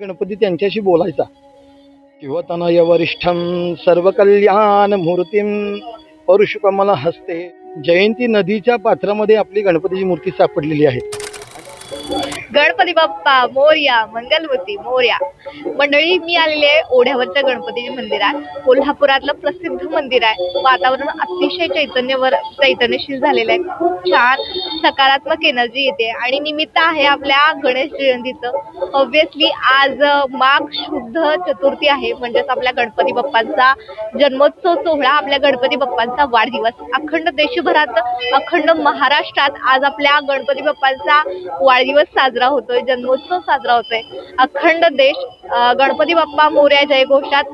गणपती त्यांच्याशी बोलायचा. किंवा तनय वरिष्ठम सर्व कल्याण मूर्तीम परुषकमल हस्ते जयंती नदीच्या पात्रामध्ये आपली गणपतीची मूर्ती सापडलेली आहे. गणपती बाप्पा मोर्या मंगलमूर्ती मोर्या. मंडळी मी आलेली आहे ओढ्यावरच्या मंदिर मंदिरात. कोल्हापुरातलं प्रसिद्ध मंदिर आहे. वातावरण अतिशय चैतन्यवर चैतन्यशील झालेलं आहे. खूप छान सकारात्मक एनर्जी येते. आणि निमित्त आहे आपल्या गणेश जयंतीचं. ऑब्विसली आज माघ शुद्ध चतुर्थी आहे. म्हणजेच आपल्या गणपती बाप्पांचा जन्मोत्सव सोहळा आपल्या गणपती बाप्पांचा वाढदिवस. अखंड देशभरात अखंड महाराष्ट्रात आज आपल्या गणपती बाप्पांचा वाढदिवस साजरा होतोय जन्मोत्सव साजरा होतोय. अखंड देश गणपती बाप्पा मोर्या जयघोषात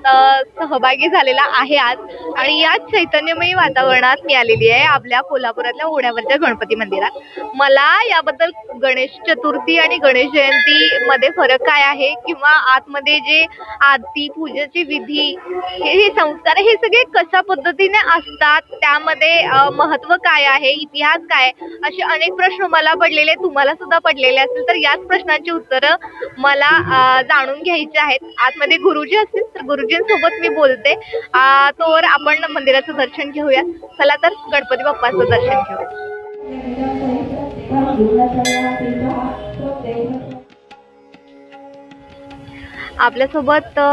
सहभागी झालेला आहे आज. आणि याच चैतन्यमयी वातावरणात मी आलेली आहे आपल्या कोल्हापुरातल्या ओढ्यावरच्या गणपती मंदिरात. मला याबद्दल गणेश चतुर्थी आणि गणेश जयंती मध्ये फरक काय आहे? किंवा आतमध्ये जे आरती पूजेची विधी हे संस्कार हे सगळे कशा पद्धतीने असतात? त्यामध्ये महत्त्व काय आहे? इतिहास काय असे अनेक प्रश्न मला पडलेले तुम्हाला सुद्धा पडलेले असतील तर याच प्रश्नांची उत्तरं मला जाणून घ्यायची आहेत. आतमध्ये गुरुजी असतील तर गुरुजींसोबत मी बोलते. तोवर आपण मंदिराचं दर्शन घेऊया चला तर गणपती बाप्पाचं दर्शन घेऊया आपल्यासोबत अ,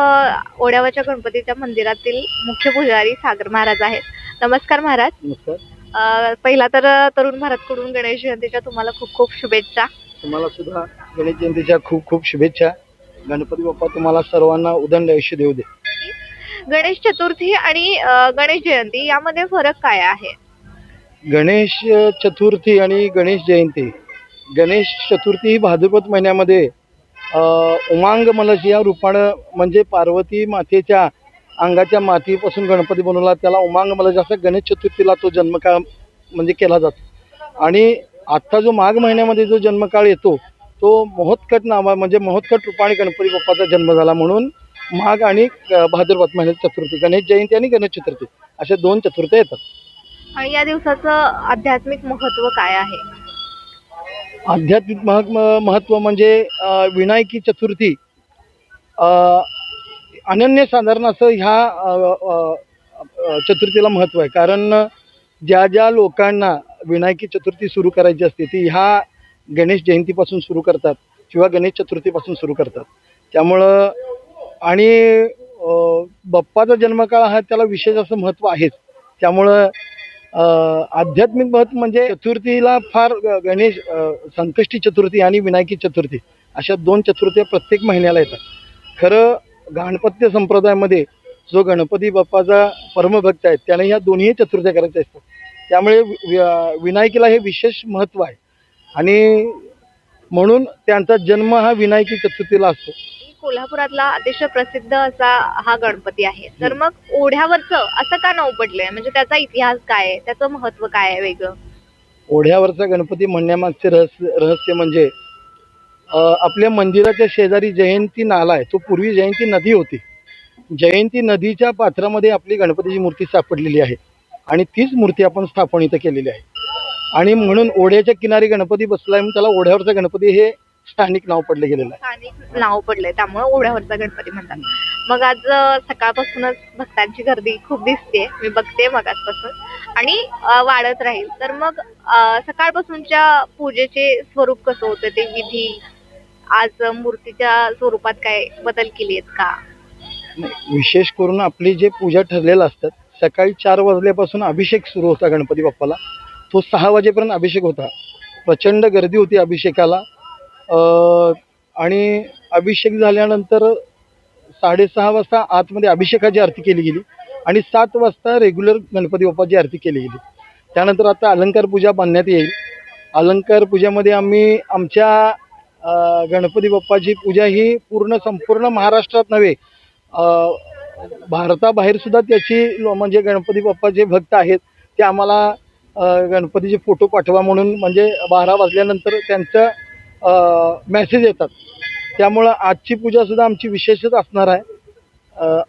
ओढ्यावरच्या गणपतीच्या मंदिरातील मुख्य पुजारी सागर महाराज आहेत. नमस्कार महाराज. पहिला तर तरुण भारतकडून गणेश जयंतीच्या तुम्हाला खूप खूप शुभेच्छा. तुम्हाला सुद्धा गणेश जयंतीच्या खूप खूप शुभेच्छा. गणपती बाप्पा तुम्हाला सर्वांना उदंड आयुष्य देऊ दे. गणेश चतुर्थी आणि अ, गणेश जयंती यामध्ये फरक काय आहे? गणेश चतुर्थी आणि गणेश जयंती. गणेश चतुर्थी ही भाद्रपद महिन्यामध्ये अ, उमांग मलश या रूपानं म्हणजे पार्वती मातेच्या अंगाच्या मातीपासून गणपती बनवला त्याला उमांग मलश असा गणेश चतुर्थीला तो जन्मकाळ म्हणजे केला जातो. आणि आत्ता जो माघ महिन्यामध्ये जो जन्मकाळ येतो तो महोत्कट नावा म्हणजे महोत्कट रूपाने गणपती बाप्पाचा जन्म झाला म्हणून माघ आणि भाद्रपद महिन्यात चतुर्थी गणेश जयंती आणि गणेश चतुर्थी अशा दोन चतुर्थी येतात. आणि या दिवसाचं आध्यात्मिक महत्त्व काय आहे? आध्यात्मिक मह महत्त्व म्हणजे विनायकी चतुर्थी अ, अनन्यसाधारण असं ह्या चतुर्थीला महत्त्व आहे. कारण ज्या ज्या लोकांना विनायकी चतुर्थी सुरू करायची असते ती ह्या गणेश जयंतीपासून सुरू करतात किंवा गणेश चतुर्थीपासून सुरू करतात. त्यामुळं आणि बाप्पाचा जन्मकाळ हा त्याला विशेष असं महत्त्व आहेच. त्यामुळं आध्यात्मिक महत्त्व म्हणजे चतुर्थीला फार ग- गणेश संकष्टी चतुर्थी आणि विनायकी चतुर्थी अशा दोन चतुर्थ्या प्रत्येक महिन्याला येतात. खरं गणपत्य संप्रदायामध्ये जो गणपती बाप्पाचा परमभक्त आहे त्याने ह्या दोन्ही चतुर्थ्या करायच्या असतात. त्यामुळे विनायकीला हे विशेष महत्त्व आहे. आणि म्हणून त्यांचा जन्म हा विनायकी चतुर्थीला असतो. कोल्हापुरातला अतिशय प्रसिद्ध असा हा गणपती आहे. तर मग ओढ्यावरचं असं का नाव पडलंय म्हणजे त्याचा इतिहास काय आहे? त्याचं महत्त्व काय आहे वेगळं? ओढ्यावरचा गणपती म्हणण्यामागचे रहस्य रहस्य म्हणजे आपल्या मंदिराच्या शेजारी जयंती नाला आहे. तो पूर्वी जयंती नदी होती. जयंती नदीच्या पात्रामध्ये आपली गणपतीची मूर्ती सापडलेली आहे. आणि तीच मूर्ती आपण स्थापन इथं केलेली आहे. आणि म्हणून ओढ्याच्या किनारी गणपती बसलाय म्हणून त्याला ओढ्यावरचा गणपती हे स्थानिक नाव पडलं गेलेलं आहे. स्थानिक नाव पडलंय त्यामुळे ओढ्यावरचा गणपती म्हणतात. मग आज सकाळपासूनच भक्तांची गर्दी खूप दिसते मी बघते मग आजपासून आणि वाढत राहील. तर मग सकाळपासूनच्या पूजेचे स्वरूप कसं होतं? ते विधी आज मूर्तीच्या स्वरूपात काय बदल केली आहेत का विशेष करून आपली जे पूजा ठरलेलं असतात सकाळी चार वाजल्यापासून अभिषेक सुरू होता गणपती बाप्पाला. तो सहा वाजेपर्यंत अभिषेक होता. प्रचंड गर्दी होती अभिषेकाला. आणि अभिषेक झाल्यानंतर साडेसहा वाजता आतमध्ये अभिषेकाची आरती केली गेली आणि सात वाजता रेग्युलर गणपती बाप्पाची आरती केली गेली. त्यानंतर आता अलंकार पूजा बांधण्यात येईल. अलंकार पूजेमध्ये आम्ही आमच्या गणपती बाप्पाची पूजा ही पूर्ण संपूर्ण महाराष्ट्रात नव्हे भारताबाहेर सुद्धा त्याची लो- म्हणजे गणपती बाप्पा जे भक्त आहेत ते आम्हाला गणपतीचे फोटो पाठवा म्हणून म्हणजे बारा वाजल्यानंतर त्यांचं मेसेज येतात. त्यामुळं आजची पूजा सुद्धा आमची विशेषच असणार आहे.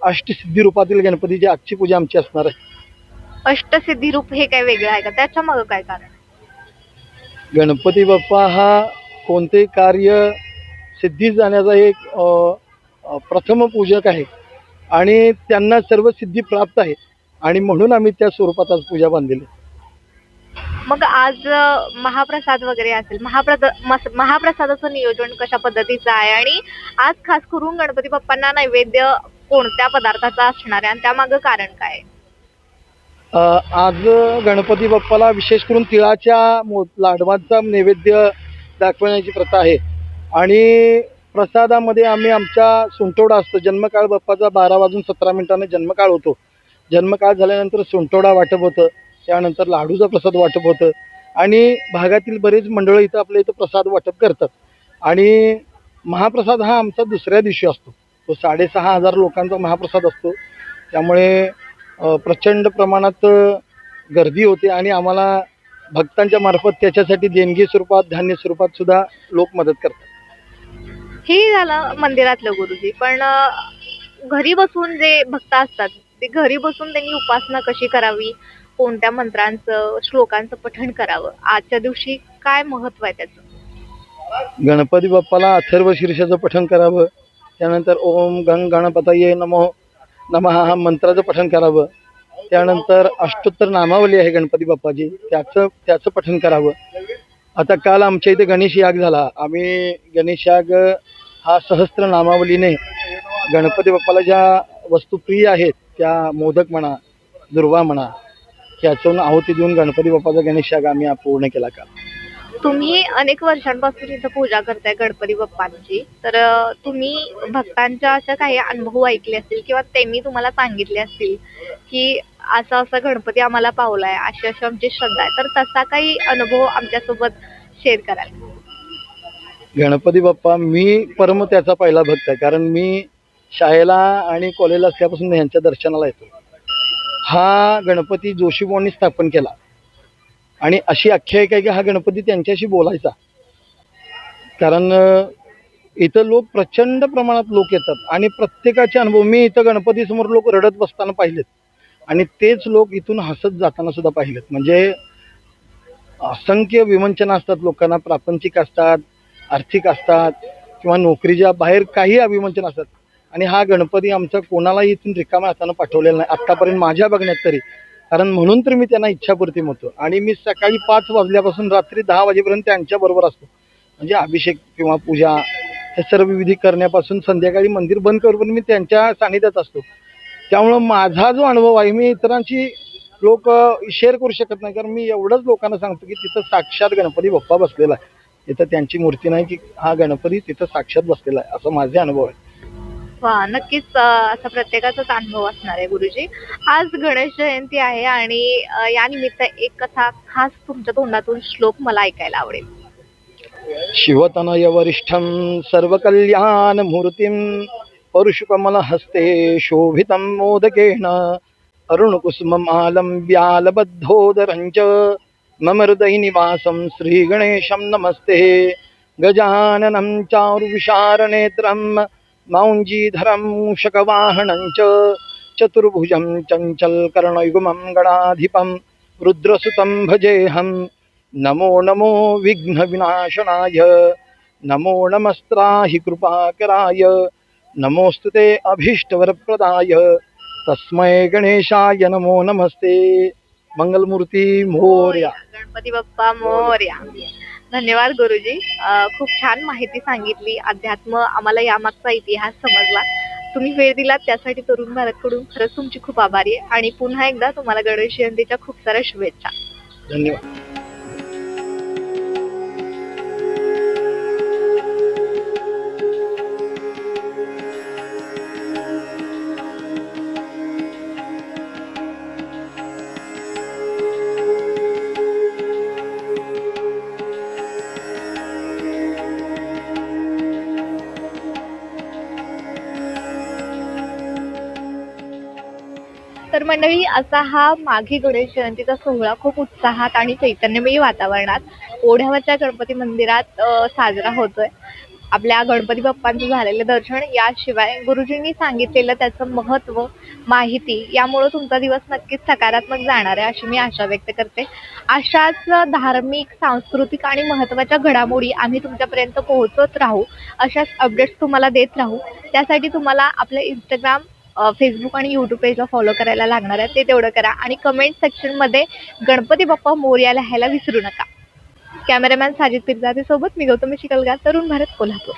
अष्टसिद्धी रूपातील गणपतीची आजची पूजा आमची असणार आहे. अष्टसिद्धी रूप हे काय वेगळं आहे का? त्याच्या मागं काय कारण गणपती बाप्पा हा कोणतेही कार्य सिद्धीस जाण्याचा एक प्रथम पूजक आहे. आणि त्यांना सर्व सिद्धी प्राप्त आहे. आणि म्हणून आम्ही त्या स्वरूपात आज पूजा बांधलेली. मग आज महाप्रसाद वगैरे असेल महाप्रद मस- महाप्रसादाचं नियोजन कशा पद्धतीचं आहे? आणि आज खास करून गणपती बाप्पांना नैवेद्य कोणत्या पदार्थाचा असणार आहे? आणि त्यामागं कारण काय आज गणपती बाप्पाला विशेष करून तिळाच्या लाडवांचा नैवेद्य दाखवण्याची प्रथा आहे. आणि प्रसादामध्ये आम्ही आमच्या सुंटोडा असतो. जन्मकाळ बाप्पाचा बारा वाजून सतरा मिनिटांनी जन्मकाळ होतो. जन्मकाळ झाल्यानंतर सुंटोडा वाटप होतं. त्यानंतर लाडूचा प्रसाद वाटप होतं. आणि भागातील बरेच मंडळं इथं आपल्या इथं प्रसाद वाटप करतात. आणि महाप्रसाद हा आमचा दुसऱ्या दिवशी असतो. तो साडेसहा हजार लोकांचा महाप्रसाद असतो. त्यामुळे प्रचंड प्रमाणात गर्दी होते आणि आम्हाला भक्तांच्या मार्फत त्याच्यासाठी देणगी स्वरूपात धान्य स्वरूपात सुद्धा लोक मदत करतात. हे झालं मंदिरातलं गुरुजी पण घरी बसून जे भक्त असतात ते घरी बसून त्यांनी उपासना कशी करावी? कोणत्या मंत्रांचं श्लोकांचं पठण करावं? आजच्या दिवशी काय महत्त्व आहे त्याचं? गणपती बाप्पाला अथर्व शीर्षाचं पठण करावं त्यानंतर ओम गंग गणपतये नमो नमः हा मंत्राचं पठण करावं त्यानंतर अष्टोत्तर नामावली आहे गणपती बाप्पाची त्याचं त्याचं पठण करावं. आता काल आमच्या इथे गणेश याग झाला. आम्ही गणेश याग हा सहस्त्र नामावलीने गणपती बाप्पाला ज्या वस्तू प्रिय आहेत त्या मोदक म्हणा दुर्वा म्हणा ह्याच्यावरून आहुती देऊन गणपती बाप्पाचा गणेशाग आम्ही पूर्ण केला का? तुम्ही अनेक वर्षांपासून इथं पूजा करताय गणपती बाप्पांची. तर अ, तुम्ही भक्तांच्या अशा काही अनुभव ऐकले असतील किंवा त्यांनी तुम्हाला सांगितले असतील की असा असा गणपती आम्हाला पावलाय अशी अशी आमची श्रद्धा आहे. तर तसा काही अनुभव आमच्यासोबत शेअर कराल गणपती बाप्पा मी परम त्याचा पहिला भक्त आहे. कारण मी शाळेला आणि कॉलेजला असल्यापासून यांच्या दर्शनाला येतो. हा गणपती जोशीबुवांनी स्थापन केला. आणि अशी आख्यायिका आहे की हा गणपती त्यांच्याशी बोलायचा. कारण इथं लोक प्रचंड प्रमाणात लोक येतात. आणि प्रत्येकाचे अनुभव मी इथं गणपतीसमोर लोक रडत बसताना पाहिलेत. आणि तेच लोक इथून हसत जाताना सुद्धा पाहिलेत. म्हणजे असंख्य विमंचना असतात लोकांना प्रापंचिक असतात. आर्थिक असतात किंवा नोकरीच्या बाहेर काही अभिमंचन असतात. आणि हा गणपती आमचा कोणालाही इथून रिकाम्या हातानं पाठवलेला नाही. आत्तापर्यंत माझ्या बघण्यात तरी. कारण म्हणून तर मी त्यांना इच्छापूर्ती म्हणतो आणि मी सकाळी पाच वाजल्यापासून रात्री दहा वाजेपर्यंत त्यांच्याबरोबर असतो. म्हणजे अभिषेक किंवा पूजा हे सर्व विधी करण्यापासून संध्याकाळी मंदिर बंद करूपर्यंत मी त्यांच्या सानिध्यात असतो. त्यामुळं माझा जो अनुभव आहे मी इतरांशी लोक शेअर करू शकत नाही. कारण मी एवढंच लोकांना सांगतो की तिथं साक्षात गणपती बाप्पा बसलेला आहे. तिथं त्यांची मूर्ती नाही की हा गणपती तिथं साक्षात बसलेला आहे असं माझे अनुभव आहे वा नक्कीच असा प्रत्येकाचाच अनुभव असणार आहे गुरुजी. आज गणेश जयंती आहे आणि या निमित्त एक कथा खास तुमच्या तोंडातून श्लोक मला ऐकायला आवडेल. शिवतनय वरिष्ठं सर्वकल्याणमूर्तिं परुषकमलहस्ते शोभितं मोदकेन अरुणकुसुममालं व्यालबद्धोदरं च मम हृदयनिवासं श्रीगणेशं नमस्ते। गजाननं चारुविशारनेत्रं मौञ्जीधरं शकवाहनं च चतुर्भुजं चञ्चल्कर्णयुगमं गणाधिपं रुद्रसुतं भजेऽहं नमो नमो विघ्नविनाशनाय नमो नमस्त्राहि कृपाकराय नमोऽस्तु ते अभीष्टवरप्रदाय। तस्मै गणेशाय नमो नमस्ते। मंगलमूर्ती मोर्या. गणपती बाप्पा मोरया. धन्यवाद गुरुजी. अ, खूप छान माहिती सांगितली. अध्यात्म आम्हाला यामागचा इतिहास समजला. तुम्ही वेळ दिलात त्यासाठी तरुण भारतकडून खरंच तुमची खूप आभारी आहे. आणि पुन्हा एकदा तुम्हाला गणेश जयंतीच्या खूप साऱ्या शुभेच्छा. धन्यवाद. मंडळी असा हा माघी गणेश जयंतीचा सोहळा खूप उत्साहात आणि चैतन्यमयी वातावरणात ओढ्यावरच्या गणपती मंदिरात साजरा होतोय. आपल्या गणपती बाप्पांचं झालेलं दर्शन याशिवाय गुरुजींनी सांगितलेलं त्याचं महत्त्व माहिती यामुळं तुमचा दिवस नक्कीच सकारात्मक जाणार आहे अशी मी आशा व्यक्त करते. अशाच धार्मिक सांस्कृतिक आणि महत्त्वाच्या घडामोडी आम्ही तुमच्यापर्यंत पोहोचत राहू. अशाच अपडेट्स तुम्हाला देत राहू. त्यासाठी तुम्हाला आपलं इंस्टाग्राम फेसबुक आणि यूट्यूब पेजला फॉलो करायला लागणार आहे ते तेवढं करा. आणि कमेंट सेक्शनमध्ये गणपती बाप्पा मोर्या लिहायला विसरू नका. कॅमेरामॅन साजिद पिरजादेसोबत मी गौतमी शिकलगा तरुण भारत कोल्हापूर.